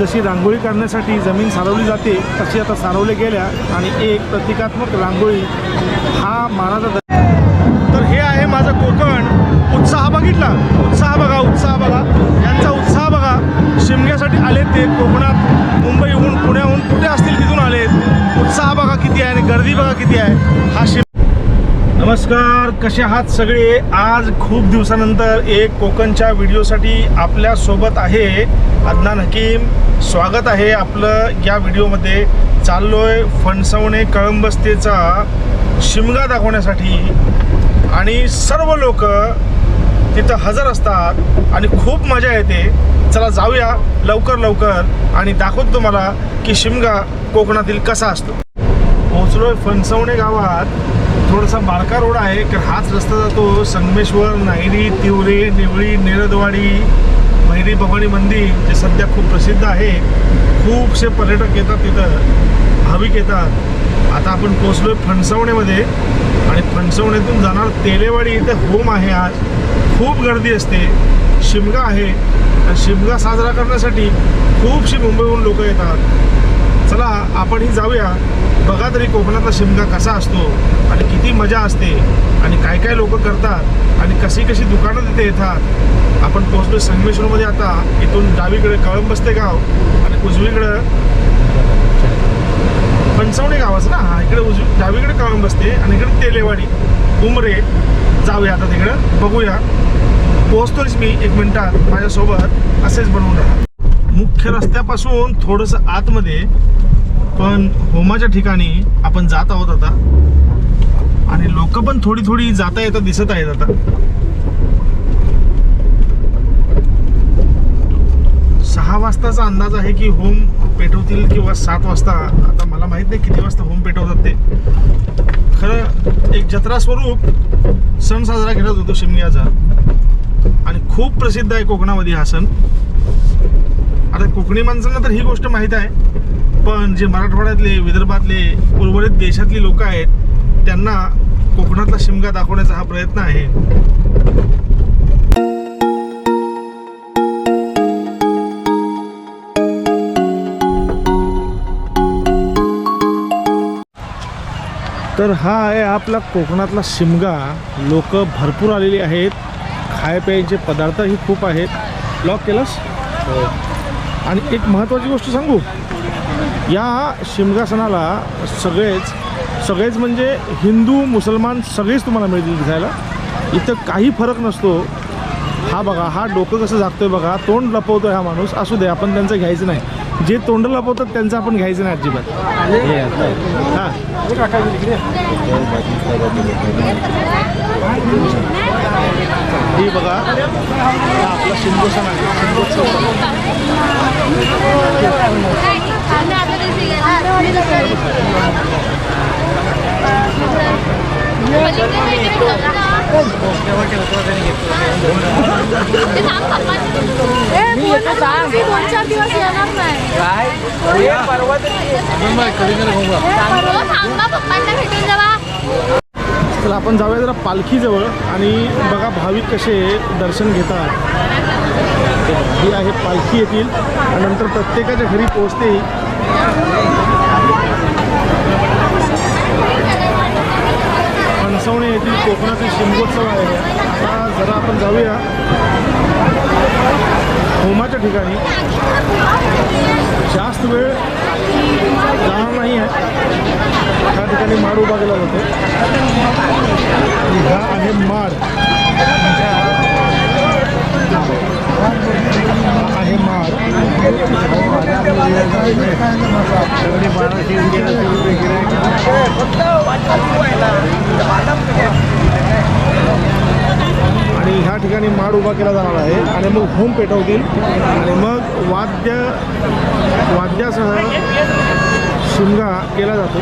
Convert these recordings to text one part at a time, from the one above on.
जशी रांगोळी काढण्यासाठी जमीन सारवली जाते तशी आता सारवले गेल्या आणि एक प्रतिकात्मक रांगोळी हा मानाचा तर हे आहे माझं कोकण. उत्साह बघितला? उत्साह बघा उत्साह बघा. यांचा उत्साह बघा. शिमग्यासाठी आले ते कोकणात. मुंबईहून पुण्याहून कुठे असतील तिथून आलेत? उत्साह बघा किती आहे आणि गर्दी बघा किती आहे. हा शिम नमस्कार कसे आहात सगळे? आज खूप दिवसानंतर एक कोकणच्या व्हिडिओसाठी आपल्यासोबत आहे अदनान हकीम. स्वागत आहे आपलं या व्हिडिओमध्ये. चाललोय फणसवणे कळंबस्तेचा शिमगा दाखवण्यासाठी. आणि सर्व लोक तिथं हजर असतात आणि खूप मजा येते. चला जाऊया लवकर लवकर आणि दाखवतो तुम्हाला की शिमगा कोकणातील कसा असतो. पोहोचलोय फणसवणे गावात. थोडासा बारका रोड आहे तर हाच रस्ता जातो संगमेश्वर नायरी तिवरे निवळी निरदवाडी मैरी भवानी मंदिर जे सध्या खूप प्रसिद्ध आहे. खूपसे पर्यटक येतात तिथं भाविक येतात. आता आपण पोचलो आहे फणसवणेमध्ये आणि फणसवणेतून जाणार तेलेवाडी इथे होम आहे आज. खूप गर्दी असते. शिमगा आहे. आणि शिमगा साजरा करण्यासाठी खूपशी मुंबईहून लोक येतात. चला आपणही जाऊया. बघा तरी कोकणातला शिमगा कसा असतो आणि किती मजा असते आणि काय काय लोक करतात आणि कशी कशी दुकानं तिथे येतात. आपण पोहोचलो संगमेश्वरमध्ये आता इथून डावीकडे कळंबस्ते गाव आणि उजवीकडं पंचवणे गावाचं ना? हा इकडे उजवी डावीकडे कळंबस्ते आणि इकडे तेलेवाडी. उमरे जाऊया आता तिकडं बघूया. पोहोचतोच मी एक मिनिटात माझ्यासोबत असेच बनवून राहा मुख्य रस्त्यापासून थोडंसं आतमध्ये पण होमाच्या ठिकाणी आपण जात आहोत आता. आणि लोक पण थोडी थोडी जाता येता दिसत आहेत आता. सहा वाजताचा अंदाज आहे की होम पेटवतील किंवा सात वाजता आता मला माहीत नाही किती वाजता होम पेटवतात ते. खरं एक जत्रा स्वरूप सण साजरा केला जातो शिमग्याचा. आणि खूप प्रसिद्ध आहे कोकणामध्ये हा सण. आता कोकणी माणसांना तर ही गोष्ट माहीत आहे. पण जे मराठवाड्यातले विदर्भातले उर्वरित देशातली लोक आहेत त्यांना कोकणातला शिमगा दाखवण्याचा हा प्रयत्न आहे. तर हा आहे आपला कोकणातला शिमगा. लोक भरपूर आलेली आहेत. खाय प्यायचे पदार्थही खूप आहेत. लॉक केलंस? आणि एक महत्त्वाची गोष्ट सांगू? या शिमगा सणाला सगळेच सगळेच म्हणजे हिंदू मुसलमान सगळेच तुम्हाला मिळतील दिसायला. इथं काही फरक नसतो. हा बघा हा डोकं कसं जागतोय बघा तोंड लपवतोय हा माणूस असू दे आपण त्यांचं घ्यायचं नाही. जे तोंड लपवतात त्यांचं आपण घ्यायचं नाही अजिबात. हां. ही बघा. हा आपला शिमगो सण आहे. शिमगोत्सव मी दोन चार दिवस येणार नाही पप्पांना भेटून जावा. तर आपण जाऊया जरा पालखीजवळ आणि बघा भाविक कसे दर्शन घेतात. ही आहे पालखी येतील आणि नंतर प्रत्येकाच्या घरी पोहोचते फणसवणे येथील कोकणातील शिमगोत्सव आहे आता जरा आपण जाऊया होमाच्या ठिकाणी जास्त वेळ जाणार नाही आहे त्या ठिकाणी माड उभा केला जातो आणि हा आहे माड हा आहे माड सगळी बाराशे तेराशे रुपये गिऱ्हाईक. आणि ह्या ठिकाणी माड उभा केला जाणार आहे आणि मग होम पेटवतील. आणि मग वाद्य वाद्यासह शिमगा केला जातो.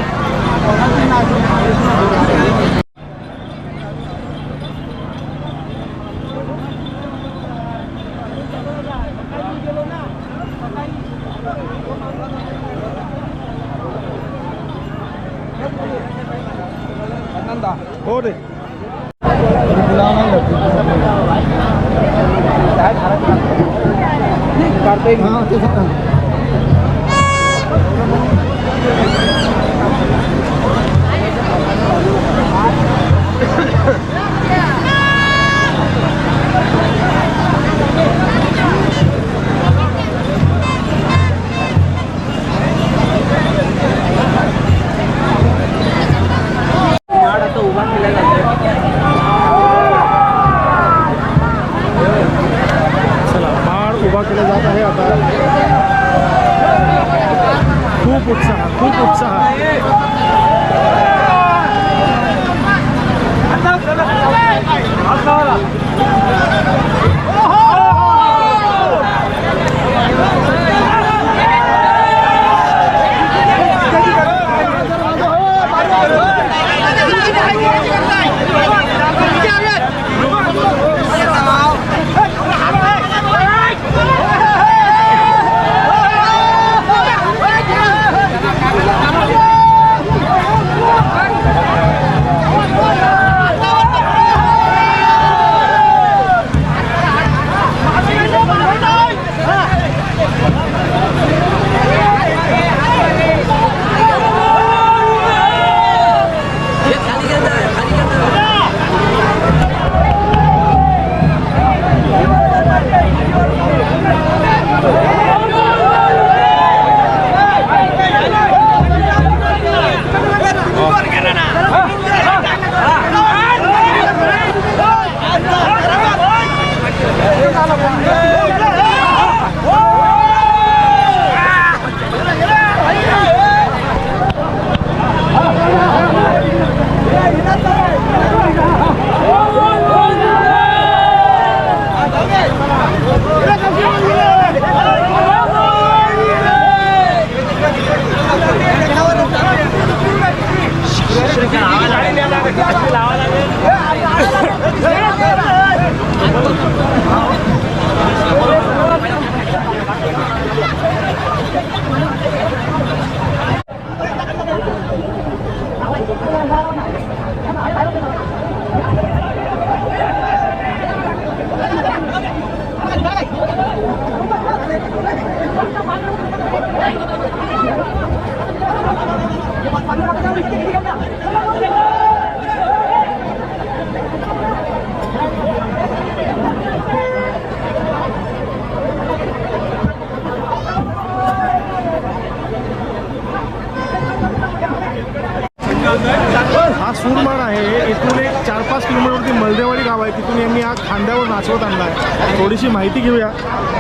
हा सूरमाड आहे. इथून एक चार पाच किलोमीटरवरती मलदेवाडी गाव आहे. तिथून यांनी हा खांद्यावर नाचवत आणला आहे थोडीशी माहिती घेऊया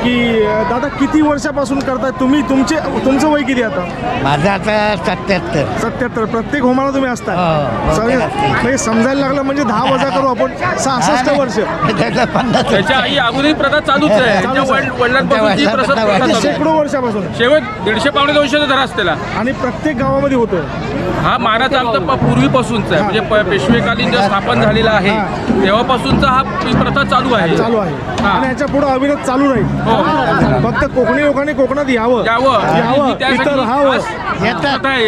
की दादा किती वर्षापासून करताय तुम्ही? तुमचे तुमचं वय किती आता? माझं आता सत्याहत्तर. सत्याहत्तर. प्रत्येक होमाला तुम्ही असता हो, सगळे- हो, असते. म्हणजे समजायला लागलं म्हणजे दहा वजा करू आपण. सहासष्ट वर्ष. त्याच्या आई अगोदर ही प्रथा चालूच आहे. शेकडो वर्षापासून. शेवट दीडशे पावणे दोनशेचा धरा असतेला. आणि प्रत्येक गावामध्ये होतोय. हा मानाचा आमचा पूर्वीपासूनचा आहे. म्हणजे पेशवेकालीन जे स्थापन झालेला आहे हा. तेव्हापासूनचा हा ही प्रथा चालू आहे. चालू आहे. आणि याच्यापुढे अविरत चालू राहील. हो. फक्त कोकणी लोकांनी कोकणात यावं. यावं. इथं राहावं.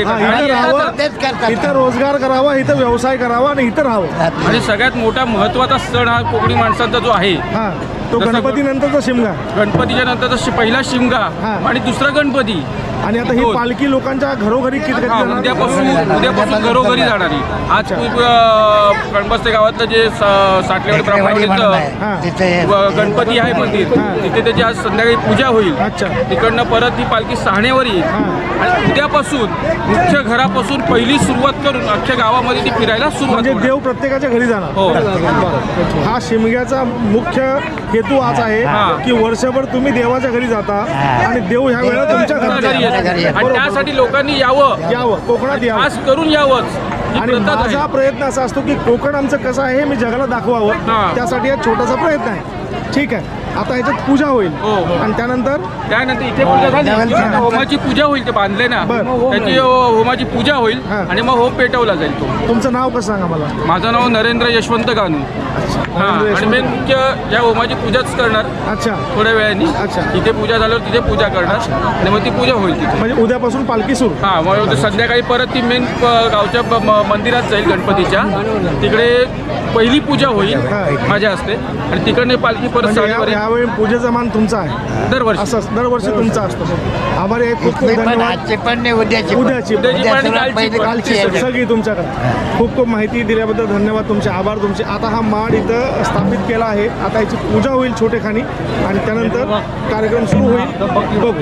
हा, रोजगार करावा इथं व्यवसाय करावा आणि इथं राहावं. आणि सगळ्यात मोठा महत्त्वाचा सण हा कोकणी माणसांचा जो आहे. हा. तो गणपती नंतरचा शिमगा. गणपतीच्या नंतरचा पहिला शिमगा. आणि दुसरा गणपती. आणि आता ही. पालखी लोकांच्या घरोघरी किती हा? उद्यापासून उद्यापासून घरोघरी जाणारी आज कणबस्ते गावातलं जे स- साठलेवाडी ब्राह्मणाचं. हा. व- गणपती आहे मंदिर हा. तिथे त्याची आज संध्याकाळी पूजा होईल अच्छा. तिकडनं परत ती पालखी सहाण्यावर येईल हा. आणि उद्यापासून मुख्य घरापासून पहिली सुरुवात करून अख्ख्या गावामध्ये ती फिरायला सुरुवात म्हणजे होणार. देव प्रत्येकाच्या घरी जाणार हो बरं. हा शिमग्याचा मुख्य हेतू आज आहे हा. की वर्षभर तुम्ही देवाच्या घरी जाता हा. आणि देव ह्या वेळेला तुमच्या घरी. आणि त्यासाठी लोकांनी यावं. यावं कोकणात यावं. खास करून यावंच. ही आणि प्रथाच माझा. प्रयत्न असा असतो की कोकण आमचं कसं आहे हे मी जगाला दाखवावं. हा. त्यासाठी हा छोटासा प्रयत्न आहे. ठीक आहे. आता ह्याच्यात पूजा होईल. हो, हो. आणि त्यानंतर? त्यानंतर इथे पूजा झाली. की होमाची पूजा होईल ते बांधले ना बरं. त्याची हो- होमाची पूजा होईल हा. आणि मग होम पेटवला जाईल तो. तुमचं नाव कसं सांगा मला? माझं नाव नरेंद्र यशवंत गानू. हा नरेंद्र आणि यशवंत. मेन मुख्य या होमाची पूजाच करणार अच्छा. थोड्या वेळाने. अच्छा. तिथे पूजा झाल्यावर तिथे पूजा करणार आणि मग ती पूजा होईल तिथे. म्हणजे उद्यापासून पालखी सुरू. हा मग संध्याकाळी परत ती मेन गावच्या ब- म- मंदिरात जाईल गणपतीच्या. तिकडे पहिली पूजा होईल हा. माझ्या हस्ते. आणि तिकडने पालखी परत म्हणजे साडेवर या- यावेळी पूजेचा मान तुमचा आहे. दरवर्षी. असं दरवर्षी तुमचा असतो. आभारी आहे. खूप खूप धन्यवाद. आजची पण नाही उद्याची पण. पण. कालची पहिली पण. कालची स- आहे. सगळी तुमच्याकडे. खूप खूप माहिती दिल्याबद्दल धन्यवाद तुमचे. आभार तुमचे. आता हा माड इथं स्थापित केला आहे. आता याची पूजा होईल छोटेखानी. आणि त्यानंतर कार्यक्रम सुरू होईल. बघू.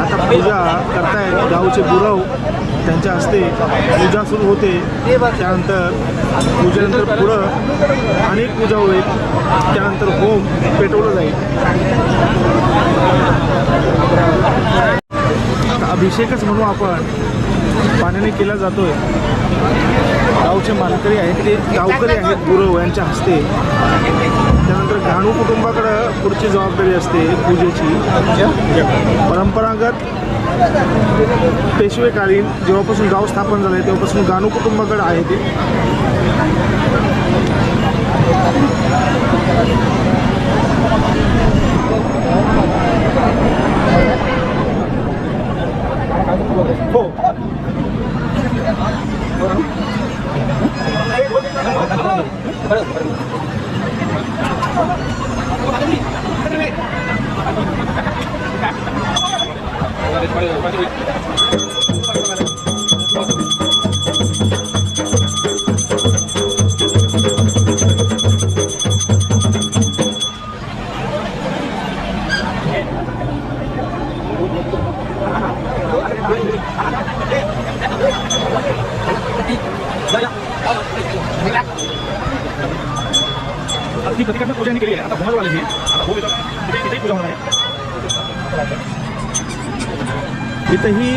आता पूजा करतायत गावचे गुरव. त्यांच्या हस्ते पूजा सुरू होते. त्यानंतर पूजेनंतर पुढं अनेक पूजा होईल. त्यानंतर होम पेटवलं जाईल. अभिषेकच म्हणू आपण पाण्याने केला जातोय. गावचे मानकरी आहेत ते गावकरी आहेत गुरव यांच्या हस्ते. त्यानंतर घाणू कुटुंबाकडं पुढची जबाबदारी असते पूजेची. परंपरागत पेशवेकालीन जेव्हापासून गाव स्थापन झालं आहे तेव्हापासून गाणू कुटुंबाकडे आहे ते. हो. अगदी इथंही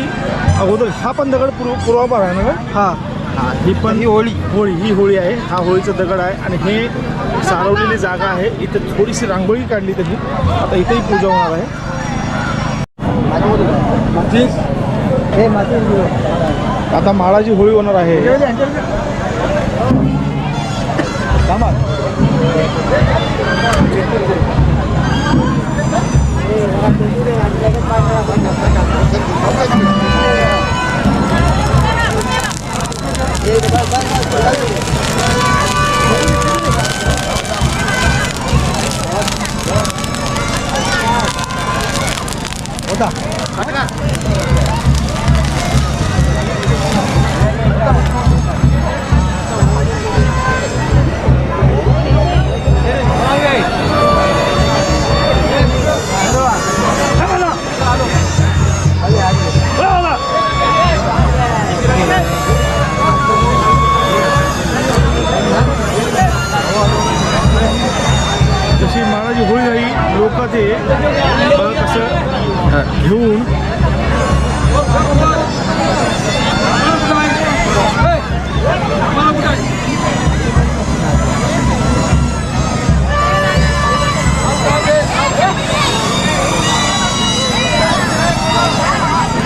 अगोदर हा पण दगड पूर्व पूर्वाभार आहे ना गं? हा. हा ही पण ही होळी. होळी ही होळी आहे. हा होळीचा दगड आहे. आणि हे सारवलेली जागा आहे. इथं थोडीशी रांगोळी काढली त्यांनी. आता इथेही पूजा होणार आहे. आता माळाची होळी होणार आहे. थांबा. 大丈夫です。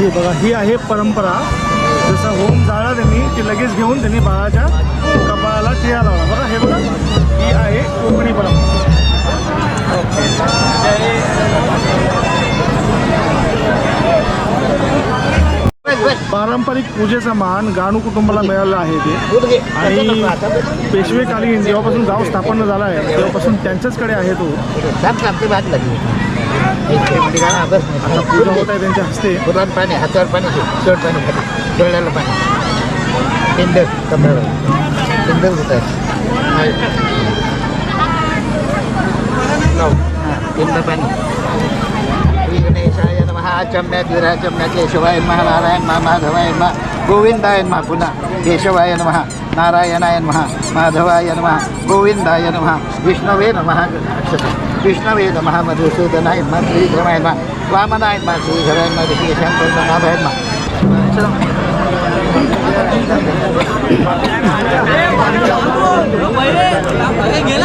हे बघा ही आहे परंपरा. जसं होम जाळा त्यांनी ती लगेच घेऊन त्यांनी बाळाच्या कपाळाला टिळा लावला. बघा हे बघा ही आहे कोकणी परंपरा. पारंपरिक पूजेचा मान गाणू कुटुंबाला मिळाला आहे ते. आणि पेशवेकालीन जेव्हापासून गाव स्थापन झाला आहे तेव्हापासून त्यांच्याचकडे आहे तो. आता पूजा होत आहे त्यांच्या हस्ते पाणी हातावर पाणी शेवट पाणी खाली डोळ्याला पाणी कमळाला होत आहे पाणी गणेशाय नमः चम्या धीरा चम्या केशवाय नमः नारायण महा माधवाय गोविंदाय नमः पुन्हा केशवाय नमः नारायणाय नमः माधवाय नमः गोविंदाय नमः विष्णवे नमः अक्षता ಕೃಷ್ಣವೇ ನಮಃ ಮಧುಸೂದನ ಎಂಬ ಶ್ರೀ ಧರ್ಮ ಎಂಬ ವಾಮನ ಎಂಬ ಶ್ರೀ ಧರ ಎಂಬ ಶ್ರೀ ಶಂಕರ ಎಂಬ ಗೆಲ್ಲ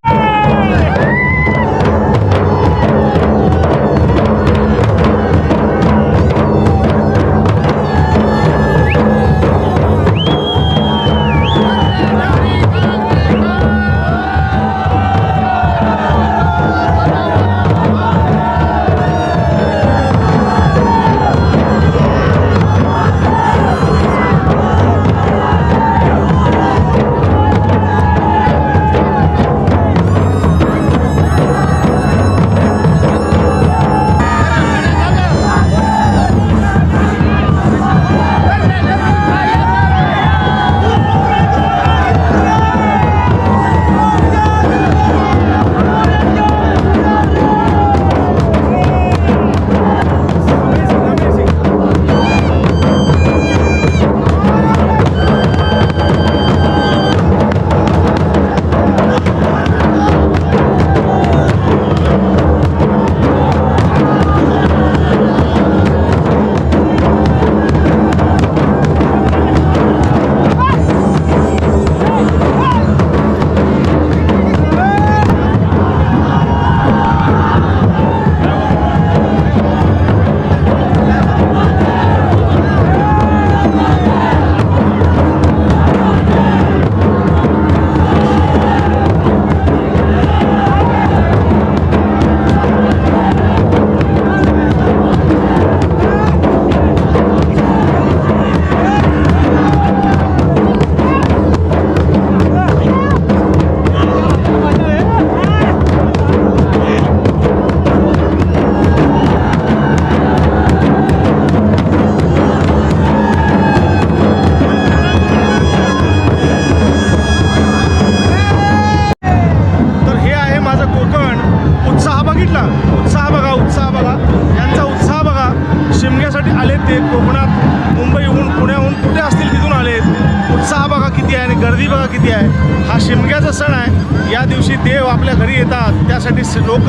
लोक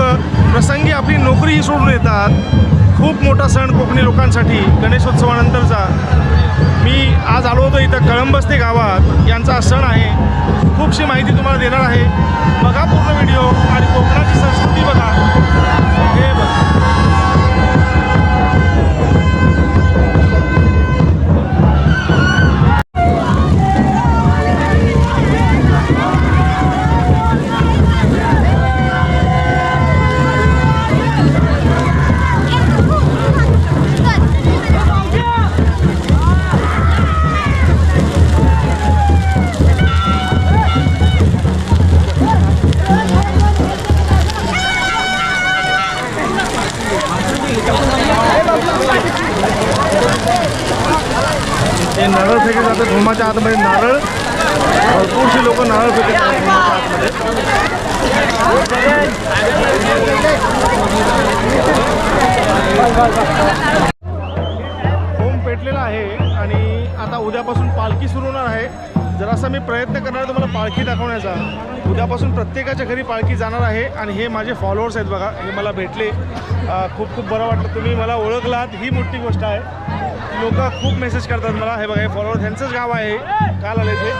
प्रसंगी आपली नोकरीही सोडून येतात. खूप मोठा सण कोकणी लोकांसाठी. गणेशोत्सवानंतरचा मी आज आलो होतो इथं कळंबस्ते गावात. यांचा सण आहे. खूपशी माहिती तुम्हाला देणार आहे. बघा पूर्ण व्हिडिओ आणि कोकणाची संस्कृती बघा. हे बघा. आतमध्ये म्हणजे नारळ. भरपूरशी लोक नारळ फेकत आतमध्ये. होम पेटलेला आहे आणि आता उद्यापासून पालखी सुरू होणार आहे. जरासा मी प्रयत्न करणार तुम्हाला पालखी दाखवण्याचा. उद्यापासून प्रत्येकाच्या घरी पालखी जाणार आहे आणि हे माझे फॉलोअर्स आहेत बघा हे मला भेटले. खूप खूप बरं वाटलं. तुम्ही मला ओळखलात ही मोठी गोष्ट आहे. लोक खूप मेसेज करतात मला. हे बघा हे फॉलोअर त्यांचंच गाव आहे. काल आले ते.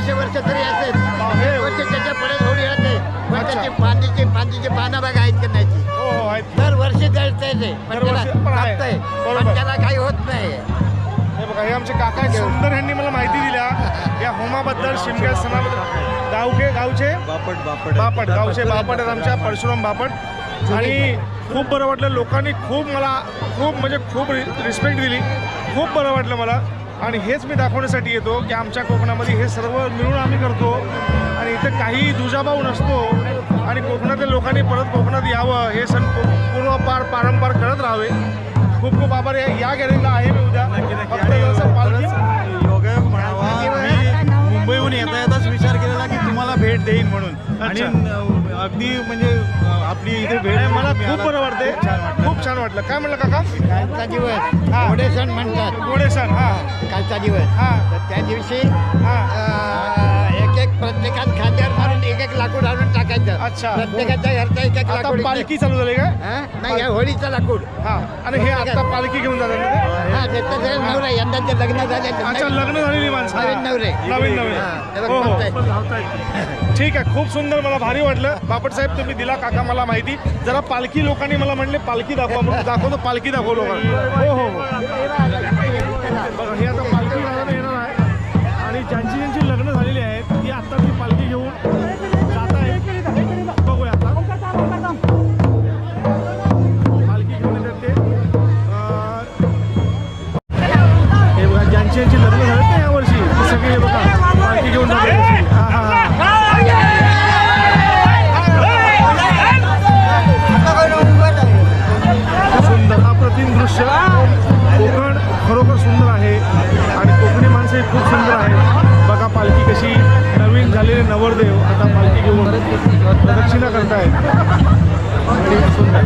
हे वर्ष तरी असेल. हे. वर्ष त्याच्या पुढे थोडी होते पण अच्छा. त्याची फांदीची फांदीची पानं बघा आहेत का नाही हो हो आहेत. दर वर्षी पण त्याला काही होत नाही. हे बघा हे आमचे काका आहेत, सुंदर यांनी मला माहिती दिल्या. या होमाबद्दल शिमग्या सणाबद्दल गावके गावचे? बापट बापट. बापट गावचे बापट आहेत आमच्या. परशुराम बापट. आणि खूप बरं वाटलं. लोकांनी खूप मला खूप म्हणजे खूप रिस्पेक्ट दिली. खूप बरं वाटलं मला. आणि हेच मी दाखवण्यासाठी येतो की आमच्या कोकणामध्ये हे सर्व मिळून आम्ही करतो. आणि इथं काही दुजाभाव नसतो. आणि कोकणातल्या लोकांनी परत कोकणात यावं. हे सण पूर्वपार पारंपार करत राहावे. खूप खूप आभार. या या गॅलरीला आहे मी उद्या. पालखी. योगायोग म्हणावा. मुंबईहून येता येताच भेट देईन म्हणून. आणि अगदी म्हणजे आपली इथे भेट मला खूप बरं वाटते खूप छान वाटलं. काय म्हणलं काका? कालचा दिवस. हा. गोडे सण म्हणतात. गोडे सण हा. कालचा दिवस. हा. तर त्या दिवशी हा. एक एक प्रत्येकात खांद्यावर मारून एक एक लाकूड आणून अच्छा. प्रत्येकाच्या घरचा एक एक आता लाकूड पालखी चालू झाली काय हा? नाही होळीचा लाकूड. हा. आणि हे आता पालखी घेऊन जातात ना ते? हा त्याचं नवरा यंदाचे लग्न झाले अच्छा लग्न झालेली माणसं. नवीन नवरे. नवीन हा, बघ, हो हो. ठीक आहे खूप सुंदर मला भारी वाटलं. बापट साहेब तुम्ही दिला काका मला माहिती. जरा पालखी लोकांनी मला म्हणले पालखी दाखवा म्हणून. दाखवतो पालखी दाखव लोकांना. हो हो हो. बघा हे आता पालखी बघा पालखी घेऊन जातात हा हा सुंदर अप्रतिम दृश्य. कोकण खरोखर सुंदर आहे. आणि कोकणी माणसंही खूप सुंदर आहेत. बघा पालखी कशी नवीन झालेले नवरदेव आता पालखी घेऊन प्रदक्षिणा करतायत. सुंदर.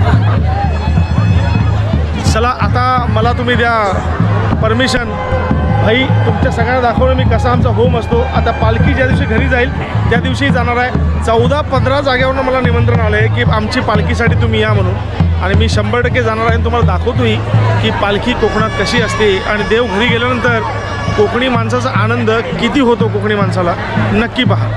चला आता मला तुम्ही द्या परमिशन भाई तुमच्या सगळ्यांना दाखवलं मी कसा आमचा होम असतो. आता पालखी ज्या दिवशी घरी जाईल त्या दिवशी जाणार आहे. चौदा पंधरा जागेवरून मला निमंत्रण आलं आहे की आमची पालखीसाठी तुम्ही या म्हणून. आणि मी शंभर टक्के जाणार आहे आणि तुम्हाला दाखवतोही की पालखी कोकणात कशी असते. आणि देव घरी गेल्यानंतर कोकणी माणसाचा आनंद किती होतो कोकणी माणसाला नक्की पहा.